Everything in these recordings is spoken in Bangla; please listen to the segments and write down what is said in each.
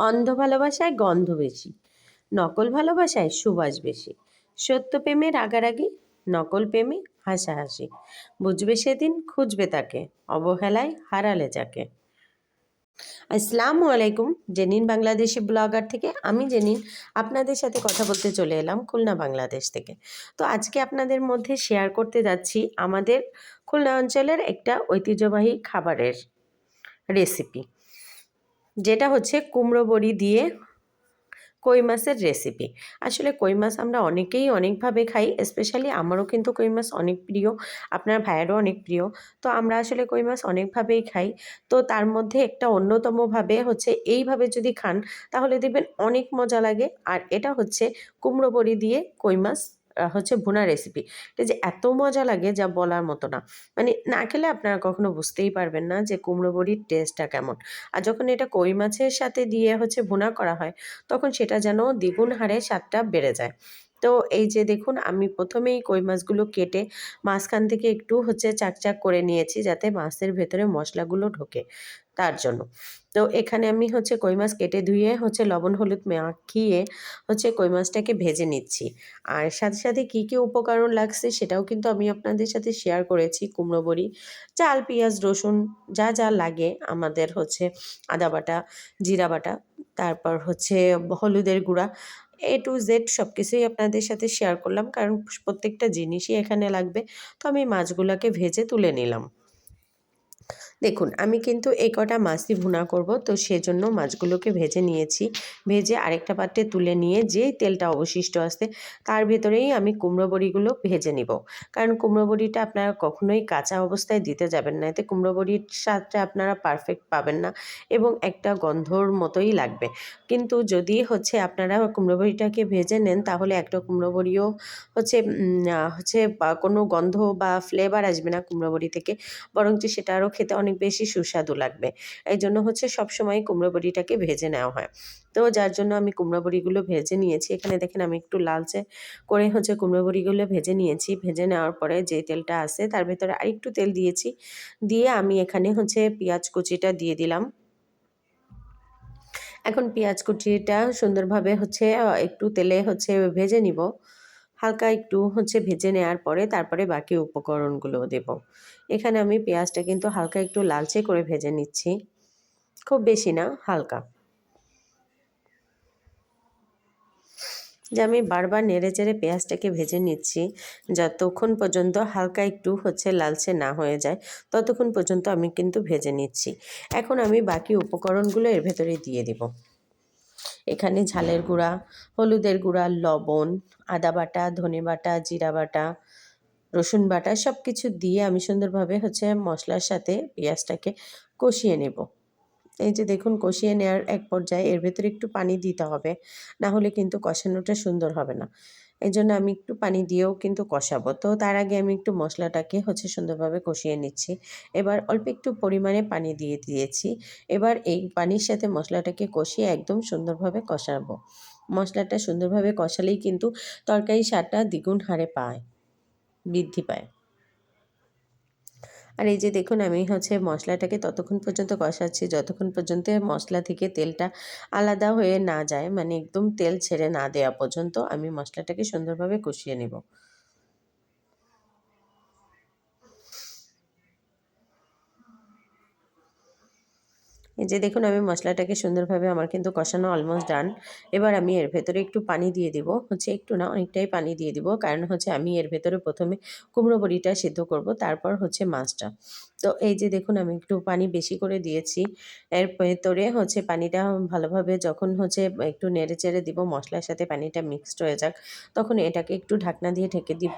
অন্ধ ভালোবাসায় গন্ধ বেশি, নকল ভালোবাসায় সুবাস বেশি, সত্য প্রেমে রাগারাগি, নকল প্রেমে হাসাহাসি, বুঝবে সেদিন খুঁজবে তাকে, অবহেলায় হারালে যাকে। আসসালামু আলাইকুম, জেনিন বাংলাদেশি ব্লগার থেকে আমি জেনিন, আপনাদের সাথে কথা বলতে চলে এলাম খুলনা বাংলাদেশ থেকে। তো আজকে আপনাদের মধ্যে শেয়ার করতে যাচ্ছি আমাদের খুলনা অঞ্চলের একটা ঐতিহ্যবাহী খাবারের রেসিপি যেটা হচ্ছে কুমড়ো বড়ি দিয়ে কই মাছের রেসিপি আসলে কই মাছ আমরা অনেকেই অনেকভাবে খাই স্পেশালি আমারও কিন্তু কই মাছ অনেক প্রিয়, আপনার ভাইয়েরও অনেক প্রিয়। তো আমরা আসলে কই মাছ অনেকভাবেই খাই। তো তার মধ্যে একটা অন্যতমভাবে হচ্ছে এইভাবে যদি খান, তাহলে দেখবেন অনেক মজা লাগে। আর এটা হচ্ছে কুমড়ো বড়ি দিয়ে কই মাছ হচ্ছে ভুনা রেসিপি এটা যে এত মজা লাগে যা বলার মতো না। মানে না খেলে আপনারা কখনো বুঝতেই পারবেন না যে কুমড়ো বড়ির টেস্টটা কেমন। আর যখন এটা কই মাছের সাথে দিয়ে হচ্ছে ভুনা করা হয়, তখন সেটা যেন দ্বিগুণ হারে স্বাদটা বেড়ে যায়। তো এই যে দেখুন, আমি প্রথমেই কই মাছগুলো কেটে মাঝখান থেকে একটু হচ্ছে চাকচাক করে নিয়েছি যাতে মাছের ভেতরে মশলাগুলো ঢোকে তার জন্য। তো এখানে আমি হচ্ছে কই মাছ কেটে ধুয়ে হচ্ছে লবণ, হলুদ মাখিয়ে হচ্ছে কই মাছটাকে ভেজে নিচ্ছি। আর সাথে সাথে কী কী উপকরণ লাগছে সেটাও কিন্তু আমি আপনাদের সাথে শেয়ার করেছি, কুমড়ো বড়ি, চাল, পেঁয়াজ, রসুন, যা যা লাগে আমাদের হচ্ছে আদা বাটা, জিরা বাটা, তারপর হচ্ছে হলুদের গুঁড়া এ টু জেড সব কিছুই আপনাদের সাথে শেয়ার করলাম, কারণ প্রত্যেকটা জিনিসই এখানে লাগবে। তো আমি মাছগুলোকে ভেজে তুলে নিলাম। দেখুন, আমি কিন্তু এই কটা মাছই ভুনা করব। তো সেজন্য মাছগুলোকে ভেজে নিয়েছি। ভেজে আরেকটা পাত্রে তুলে নিয়ে যেই তেলটা অবশিষ্ট আছে, তার ভেতরেই আমি কুমড়ো বড়িগুলো ভেজে নিব। কারণ কুমড়ো বড়িটা আপনারা কখনোই কাঁচা অবস্থায় দিতে যাবেন না। এতে কুমড়ো বড়ির স্বাদটা আপনারা পারফেক্ট পাবেন না এবং একটা গন্ধর মতোই লাগবে। কিন্তু যদি হচ্ছে আপনারা কুমড়ো বড়িটাকে ভেজে নেন, তাহলে একটা কুমড়ো বড়িও হচ্ছে হচ্ছে কোনো গন্ধ বা ফ্লেভার আসবে না কুমড়ো বড়ি থেকে। বরঞ্চ সেটা আরও খেতে অনেক বেশি সুস্বাদু লাগবে। এই জন্য হচ্ছে সবসময় কুমড়ো বড়িটাকে ভেজে নেওয়া হয়। তো যার জন্য আমি কুমড়ো বড়িগুলো ভেজে নিয়েছি। এখানে দেখেন আমি একটু লালচে করে হচ্ছে কুমড়ো বড়িগুলো ভেজে নিয়েছি। ভেজে নেওয়ার পরে যে তেলটা আছে তার ভেতরে আরেকটু তেল দিয়েছি। দিয়ে আমি এখানে হচ্ছে পেঁয়াজ কুচিটা দিয়ে দিলাম। এখন পেঁয়াজ কুচিটা সুন্দরভাবে হচ্ছে একটু তেলে হচ্ছে ভেজে নিব। হালকা একটু হচ্ছে ভেজে নেওয়ার পরে তারপরে বাকি উপকরণগুলো দেব। এখানে আমি পেঁয়াজটা কিন্তু হালকা একটু লালচে করে ভেজে নিচ্ছি। খুব বেশি না, হালকা। যে আমি বারবার নেড়ে চেড়ে পেঁয়াজটাকে ভেজে নিচ্ছি, যতক্ষণ পর্যন্ত হালকা একটু হচ্ছে লালচে না হয়ে যায়, ততক্ষণ পর্যন্ত আমি কিন্তু ভেজে নিচ্ছি। এখন আমি বাকি উপকরণগুলো এর ভেতরে দিয়ে দিব। এখানে ঝালের গুঁড়া, হলুদের গুঁড়া, লবণ, আদা বাটা, ধনে বাটা, জিরা বাটা, রসুন বাটা সব কিছু দিয়ে আমি সুন্দরভাবে হচ্ছে মশলার সাথে পেঁয়াজটাকে কষিয়ে নেব। এই যে দেখুন কষিয়ে নেওয়ার এক পর্যায়ে এর ভেতরে একটু পানি দিতে হবে, না হলে কিন্তু কষানোটা সুন্দর হবে না। এই জন্য আমি একটু পানি দিয়েও কিন্তু কষাবো। তো তার আগে আমি একটু মশলাটাকে হচ্ছে সুন্দরভাবে কষিয়ে নিচ্ছি। এবার অল্প একটু পরিমাণে পানি দিয়ে দিয়েছি। এবার এই পানির সাথে মশলাটাকে কষিয়ে একদম সুন্দরভাবে কষাবো। মশলাটা সুন্দরভাবে কষালেই কিন্তু তরকারি স্বাদটা দ্বিগুণ হারে পায়, বৃদ্ধি পায়। আর এই যে দেখুন, আমি হচ্ছে মশলাটাকে ততক্ষণ পর্যন্ত কষাচ্ছি। যতক্ষণ পর্যন্ত মশলা থেকে তেলটা আলাদা হয়ে না যায় মানে একদম তেল ছেড়ে না দেওয়া পর্যন্ত আমি মশলাটাকে সুন্দরভাবে কষিয়ে নেব। যে দেখুন, আমি মশলাটাকে সুন্দরভাবে আমার কিন্তু কষানো অলমোস্ট ডান এবার আমি এর ভেতরে একটু পানি দিয়ে দিব। হচ্ছে একটু না, অনেকটাই পানি দিয়ে দিব। কারণ হচ্ছে আমি এর ভেতরে প্রথমে কুমড়ো বড়িটা সিদ্ধ করব, তারপর হচ্ছে মাছটা। তো এই যে দেখুন, আমি একটু পানি বেশি করে দিয়েছি। এর ভেতরে হচ্ছে পানিটা ভালোভাবে যখন হচ্ছে একটু নেড়ে চেড়ে দিব, মশলার সাথে পানিটা মিক্সড হয়ে যাক, তখন এটাকে একটু ঢাকনা দিয়ে ঢেকে দিব।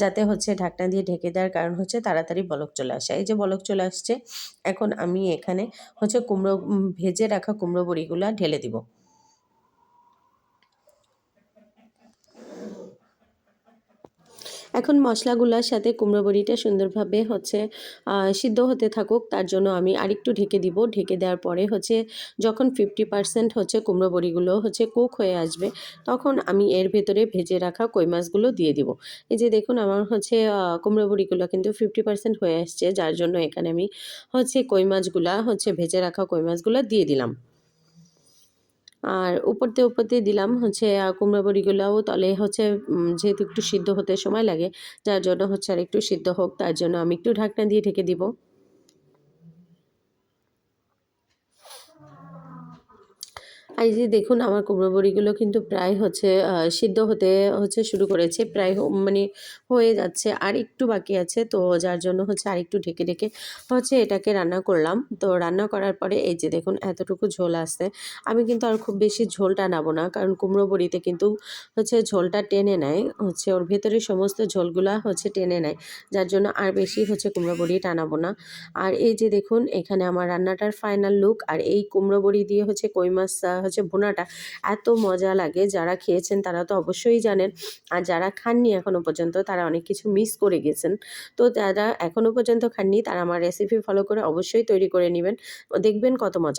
যাতে হচ্ছে ঢাকনা দিয়ে ঢেকে দেওয়ার কারণ হচ্ছে তাড়াতাড়ি বলক চলে আসে। এই যে বলক চলে আসছে, এখন আমি এখানে হচ্ছে কুমড়ো ভেজে রাখা কুমড়ো বড়িগুলা ঢেলে দিব। এখন মশলাগুলোর সাথে কুমড়ো বড়িটা সুন্দরভাবে হচ্ছে সিদ্ধ হতে থাকুক, তার জন্য আমি আরেকটু ঢেকে দিব। ঢেকে দেওয়ার পরে হচ্ছে যখন ফিফটি পার্সেন্ট হচ্ছে কুমড়ো বড়িগুলো হচ্ছে কুক হয়ে আসবে, তখন আমি এর ভেতরে ভেজে রাখা কই মাছগুলো দিয়ে দিব। এই যে দেখুন আমার হচ্ছে কুমড়ো বড়িগুলো কিন্তু ফিফটি পার্সেন্ট হয়ে আসছে, যার জন্য এখানে আমি হচ্ছে কই মাছগুলা হচ্ছে ভেজে রাখা কই মাছগুলো দিয়ে দিলাম। আর উপর দিয়ে উপর দিয়ে দিলাম হচ্ছে কুমড়া বড়িগুলোও তলে হচ্ছে যেহেতু একটু সিদ্ধ হতে সময় লাগে, যার জন্য হচ্ছে আর একটু সিদ্ধ হোক, তার জন্য আমি একটু ঢাকনা দিয়ে ঢেকে দিব। আর এই যে দেখুন, আমার কুমড়ো বড়িগুলো কিন্তু প্রায় হচ্ছে সিদ্ধ হতে হচ্ছে শুরু করেছে, প্রায় মানে হয়ে যাচ্ছে আর একটু বাকি আছে। তো যার জন্য হচ্ছে আর একটু ঢেকে ঢেকে হচ্ছে এটাকে রান্না করলাম। তো রান্না করার পরে এই যে দেখুন, এতটুকু ঝোল আসছে আমি কিন্তু আর খুব বেশি ঝোল টানাবো না, কারণ কুমড়ো বড়িতে কিন্তু হচ্ছে ঝোলটা টেনে নেয়। হচ্ছে ওর ভেতরে সমস্ত ঝোলগুলা হচ্ছে টেনে নেয়, যার জন্য আর বেশি হচ্ছে কুমড়ো বড়ি টানাবো না। আর এই যে দেখুন, এখানে আমার রান্নাটার ফাইনাল লুক আর এই কুমড়ো বড়ি দিয়ে হচ্ছে কই মাছ হচ্ছে ভুনাটা। এত মজা লাগে, যারা খেয়েছেন তারা তো অবশ্যই জানেন। আর যারা খাননি এখনও পর্যন্ত তারা অনেক কিছু মিস করে গেছেন। তো যারা এখনও পর্যন্ত খাননি তারা আমার রেসিপি ফলো করে অবশ্যই তৈরি করে নেবেন। দেখবেন কত মজা